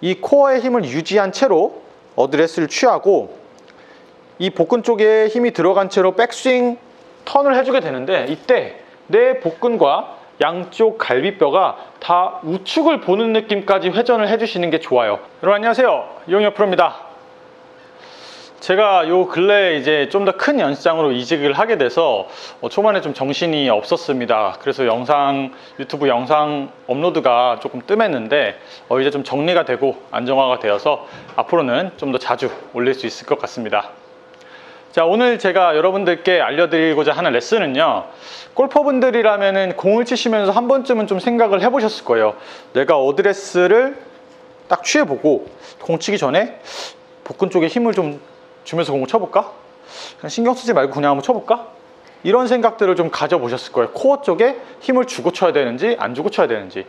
이 코어의 힘을 유지한 채로 어드레스를 취하고 이 복근 쪽에 힘이 들어간 채로 백스윙 턴을 해주게 되는데 이때 내 복근과 양쪽 갈비뼈가 다 우측을 보는 느낌까지 회전을 해주시는 게 좋아요. 여러분 안녕하세요. 이용혁 프로입니다. 제가 요 근래 이제 좀 더 큰 연습장으로 이직을 하게 돼서 어, 초반에 좀 정신이 없었습니다. 그래서 영상 유튜브 영상 업로드가 조금 뜸했는데 어, 이제 좀 정리가 되고 안정화가 되어서 앞으로는 좀 더 자주 올릴 수 있을 것 같습니다. 자 오늘 제가 여러분들께 알려드리고자 하는 레슨은요 골퍼분들이라면은 공을 치시면서 한 번쯤은 좀 생각을 해보셨을 거예요 내가 어드레스를 딱 취해보고 공 치기 전에 복근 쪽에 힘을 좀 주면서 공을 쳐볼까? 그냥 신경 쓰지 말고 그냥 한번 쳐볼까? 이런 생각들을 좀 가져보셨을 거예요. 코어 쪽에 힘을 주고 쳐야 되는지 안 주고 쳐야 되는지.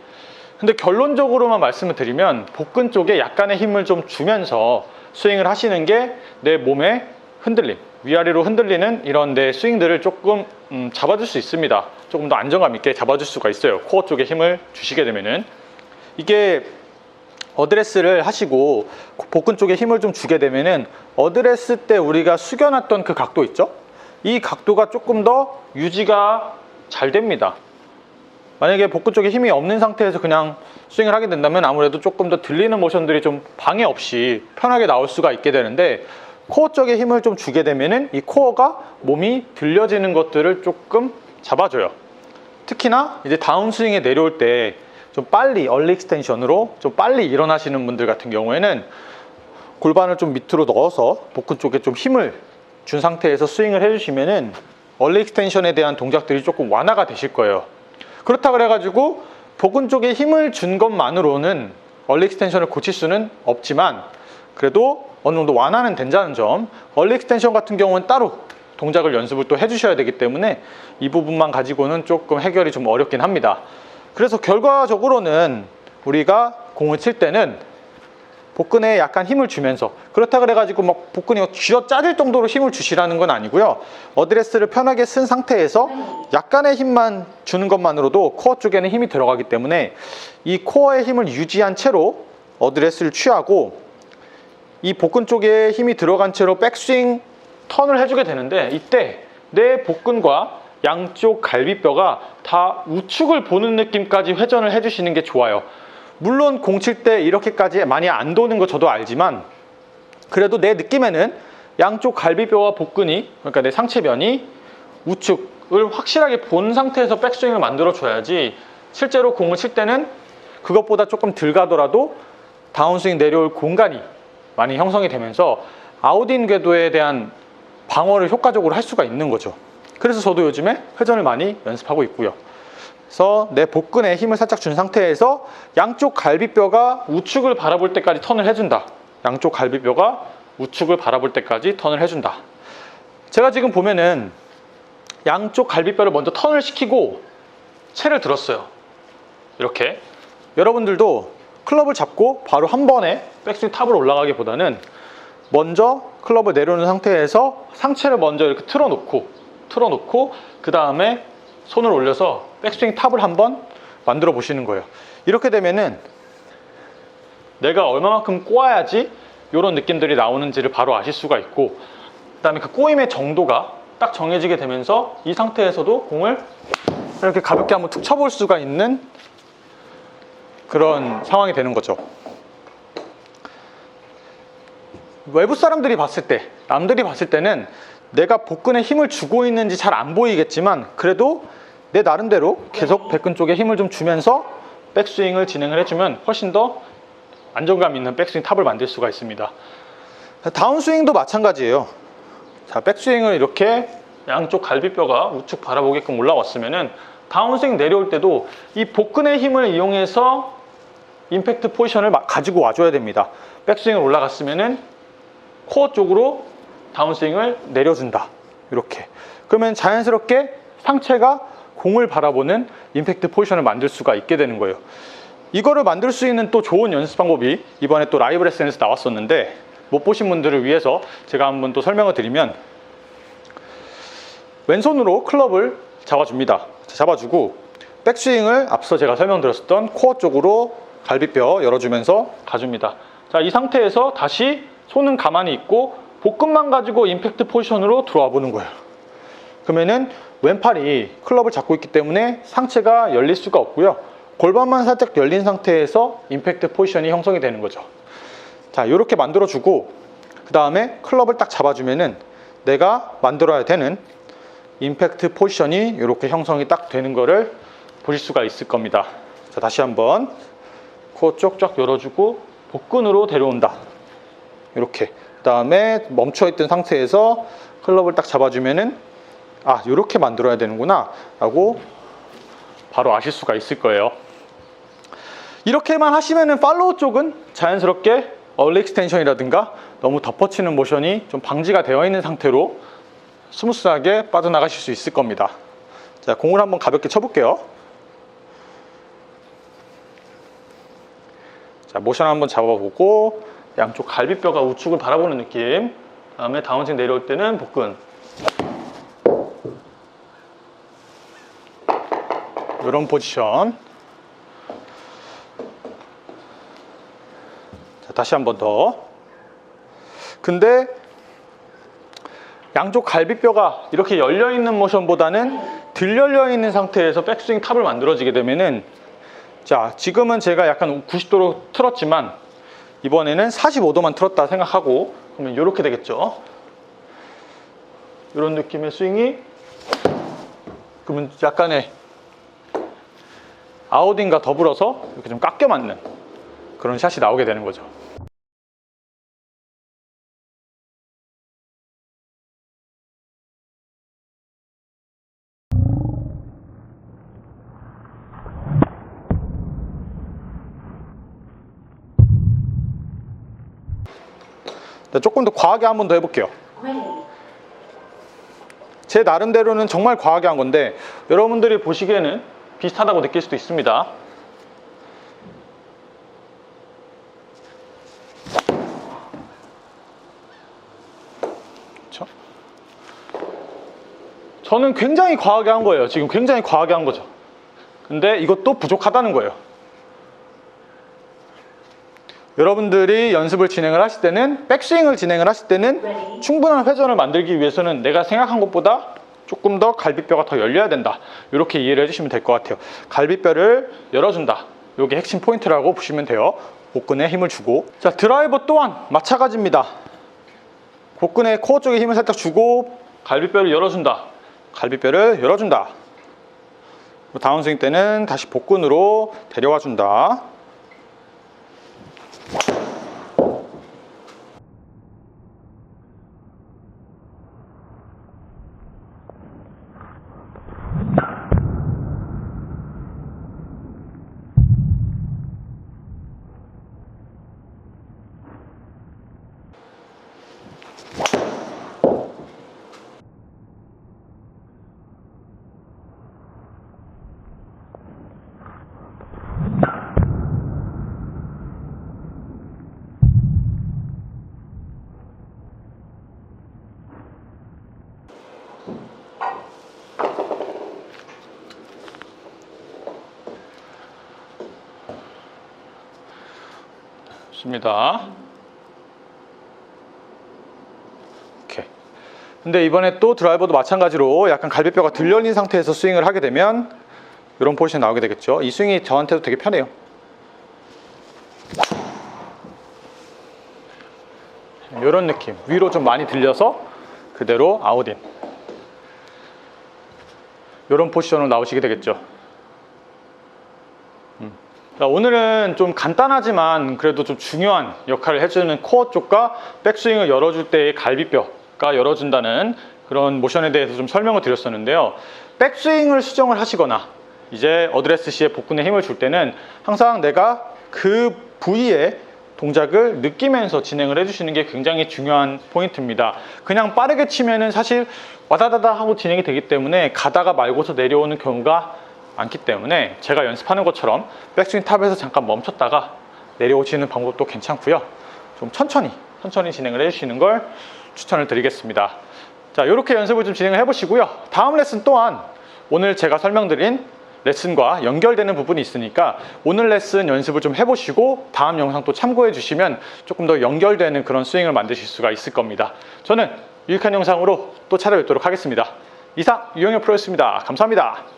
근데 결론적으로만 말씀을 드리면 복근 쪽에 약간의 힘을 좀 주면서 스윙을 하시는 게 내 몸의 흔들림 위아래로 흔들리는 이런 내 스윙들을 조금 음, 잡아줄 수 있습니다. 조금 더 안정감 있게 잡아줄 수가 있어요. 코어 쪽에 힘을 주시게 되면은. 이게 어드레스를 하시고 복근 쪽에 힘을 좀 주게 되면은 어드레스 때 우리가 숙여놨던 그 각도 있죠 이 각도가 조금 더 유지가 잘 됩니다 만약에 복근 쪽에 힘이 없는 상태에서 그냥 스윙을 하게 된다면 아무래도 조금 더 들리는 모션들이 좀 방해 없이 편하게 나올 수가 있게 되는데 코어 쪽에 힘을 좀 주게 되면은 이 코어가 몸이 들려지는 것들을 조금 잡아줘요. 특히나 이제 다운스윙에 내려올 때 좀 빨리 얼리 익스텐션으로 좀 빨리 일어나시는 분들 같은 경우에는 골반을 좀 밑으로 넣어서 복근 쪽에 좀 힘을 준 상태에서 스윙을 해주시면은 얼리 익스텐션에 대한 동작들이 조금 완화가 되실 거예요. 그렇다 그래가지고 복근 쪽에 힘을 준 것만으로는 얼리 익스텐션을 고칠 수는 없지만 그래도 어느 정도 완화는 된다는 점 얼리 익스텐션 같은 경우는 따로 동작을 연습을 또 해주셔야 되기 때문에 이 부분만 가지고는 조금 해결이 좀 어렵긴 합니다 그래서 결과적으로는 우리가 공을 칠 때는 복근에 약간 힘을 주면서 그렇다 그래가지고 막 복근이 쥐어 짜질 정도로 힘을 주시라는 건 아니고요. 어드레스를 편하게 쓴 상태에서 약간의 힘만 주는 것만으로도 코어 쪽에는 힘이 들어가기 때문에 이 코어의 힘을 유지한 채로 어드레스를 취하고 이 복근 쪽에 힘이 들어간 채로 백스윙 턴을 해주게 되는데 이때 내 복근과 양쪽 갈비뼈가 다 우측을 보는 느낌까지 회전을 해주시는 게 좋아요. 물론 공 칠 때 이렇게까지 많이 안 도는 거 저도 알지만 그래도 내 느낌에는 양쪽 갈비뼈와 복근이 그러니까 내 상체면이 우측을 확실하게 본 상태에서 백스윙을 만들어 줘야지 실제로 공을 칠 때는 그것보다 조금 덜 가더라도 다운스윙 내려올 공간이 많이 형성이 되면서 아웃인 궤도에 대한 방어를 효과적으로 할 수가 있는 거죠. 그래서 저도 요즘에 회전을 많이 연습하고 있고요. 그래서 내 복근에 힘을 살짝 준 상태에서 양쪽 갈비뼈가 우측을 바라볼 때까지 턴을 해준다. 양쪽 갈비뼈가 우측을 바라볼 때까지 턴을 해준다. 제가 지금 보면은 양쪽 갈비뼈를 먼저 턴을 시키고 채를 들었어요. 이렇게. 여러분들도 클럽을 잡고 바로 한 번에 백스윙 탑으로 올라가기보다는 먼저 클럽을 내려놓은 상태에서 상체를 먼저 이렇게 틀어놓고 틀어놓고 그 다음에 손을 올려서 백스윙 탑을 한번 만들어 보시는 거예요. 이렇게 되면은 내가 얼마만큼 꼬아야지 이런 느낌들이 나오는지를 바로 아실 수가 있고 그 다음에 그 꼬임의 정도가 딱 정해지게 되면서 이 상태에서도 공을 이렇게 가볍게 한번 툭 쳐볼 수가 있는 그런 상황이 되는 거죠. 외부 사람들이 봤을 때, 남들이 봤을 때는 내가 복근에 힘을 주고 있는지 잘 안 보이겠지만 그래도 내 나름대로 계속 백근 쪽에 힘을 좀 주면서 백스윙을 진행을 해주면 훨씬 더 안정감 있는 백스윙 탑을 만들 수가 있습니다. 다운스윙도 마찬가지예요. 자, 백스윙을 이렇게 양쪽 갈비뼈가 우측 바라보게끔 올라왔으면은 다운스윙 내려올 때도 이 복근의 힘을 이용해서 임팩트 포지션을 마- 가지고 와줘야 됩니다. 백스윙을 올라갔으면은 코어 쪽으로 다운스윙을 내려준다. 이렇게. 그러면 자연스럽게 상체가 공을 바라보는 임팩트 포지션을 만들 수가 있게 되는 거예요. 이거를 만들 수 있는 또 좋은 연습 방법이 이번에 또 라이브 레슨에서 나왔었는데 못 보신 분들을 위해서 제가 한번 또 설명을 드리면 왼손으로 클럽을 잡아줍니다. 잡아주고 백스윙을 앞서 제가 설명드렸었던 코어 쪽으로 갈비뼈 열어주면서 가줍니다. 자, 이 상태에서 다시 손은 가만히 있고 복근만 가지고 임팩트 포지션으로 들어와 보는 거예요. 그러면은 왼팔이 클럽을 잡고 있기 때문에 상체가 열릴 수가 없고요. 골반만 살짝 열린 상태에서 임팩트 포지션이 형성이 되는 거죠. 자, 이렇게 만들어 주고 그 다음에 클럽을 딱 잡아주면은 내가 만들어야 되는 임팩트 포지션이 이렇게 형성이 딱 되는 거를 보실 수가 있을 겁니다. 자, 다시 한번 코 쪽쪽 열어주고 복근으로 데려온다. 이렇게. 그 다음에 멈춰있던 상태에서 클럽을 딱 잡아주면은 아, 이렇게 만들어야 되는구나. 라고 바로 아실 수가 있을 거예요. 이렇게만 하시면은 팔로우 쪽은 자연스럽게 얼리 익스텐션이라든가 너무 덮어치는 모션이 좀 방지가 되어 있는 상태로 스무스하게 빠져나가실 수 있을 겁니다. 자, 공을 한번 가볍게 쳐볼게요. 자, 모션 한번 잡아보고 양쪽 갈비뼈가 우측을 바라보는 느낌. 다음에 다운스윙 내려올 때는 복근. 이런 포지션. 자, 다시 한 번 더. 근데 양쪽 갈비뼈가 이렇게 열려 있는 모션보다는 들 열려 있는 상태에서 백스윙 탑을 만들어지게 되면은 자, 지금은 제가 약간 90도로 틀었지만 이번에는 45도만 틀었다 생각하고 그러면 이렇게 되겠죠. 이런 느낌의 스윙이 그러면 약간의 아웃인과 더불어서 이렇게 좀 깎여 맞는 그런 샷이 나오게 되는 거죠. 조금 더 과하게 한 번 더 해볼게요. 제 나름대로는 정말 과하게 한 건데 여러분들이 보시기에는 비슷하다고 느낄 수도 있습니다. 저는 굉장히 과하게 한 거예요. 지금 굉장히 과하게 한 거죠. 근데 이것도 부족하다는 거예요. 여러분들이 연습을 진행을 하실 때는 백스윙을 진행을 하실 때는 충분한 회전을 만들기 위해서는 내가 생각한 것보다 조금 더 갈비뼈가 더 열려야 된다. 이렇게 이해를 해주시면 될 것 같아요. 갈비뼈를 열어준다. 이게 핵심 포인트라고 보시면 돼요. 복근에 힘을 주고. 자, 드라이버 또한 마찬가지입니다. 복근의 코어 쪽에 힘을 살짝 주고 갈비뼈를 열어준다. 갈비뼈를 열어준다. 다운스윙 때는 다시 복근으로 데려와 준다. Thank you. 좋습니다. 오케이. 근데 이번에 또 드라이버도 마찬가지로 약간 갈비뼈가 들려있는 상태에서 스윙을 하게 되면 이런 포지션 나오게 되겠죠. 이 스윙이 저한테도 되게 편해요. 이런 느낌. 위로 좀 많이 들려서 그대로 아웃인. 이런 포지션으로 나오시게 되겠죠. 자, 오늘은 좀 간단하지만 그래도 좀 중요한 역할을 해주는 코어 쪽과 백스윙을 열어줄 때의 갈비뼈가 열어준다는 그런 모션에 대해서 좀 설명을 드렸었는데요. 백스윙을 수정을 하시거나 이제 어드레스 시에 복근에 힘을 줄 때는 항상 내가 그 부위에 동작을 느끼면서 진행을 해주시는 게 굉장히 중요한 포인트입니다. 그냥 빠르게 치면은 사실 와다다다 하고 진행이 되기 때문에 가다가 말고서 내려오는 경우가 많기 때문에 제가 연습하는 것처럼 백스윙 탑에서 잠깐 멈췄다가 내려오시는 방법도 괜찮고요. 좀 천천히 천천히 진행을 해주시는 걸 추천을 드리겠습니다. 자, 이렇게 연습을 좀 진행을 해보시고요. 다음 레슨 또한 오늘 제가 설명드린 레슨과 연결되는 부분이 있으니까 오늘 레슨 연습을 좀 해보시고 다음 영상 또 참고해 주시면 조금 더 연결되는 그런 스윙을 만드실 수가 있을 겁니다. 저는 유익한 영상으로 또 찾아뵙도록 하겠습니다. 이상 유영혁 프로였습니다. 감사합니다.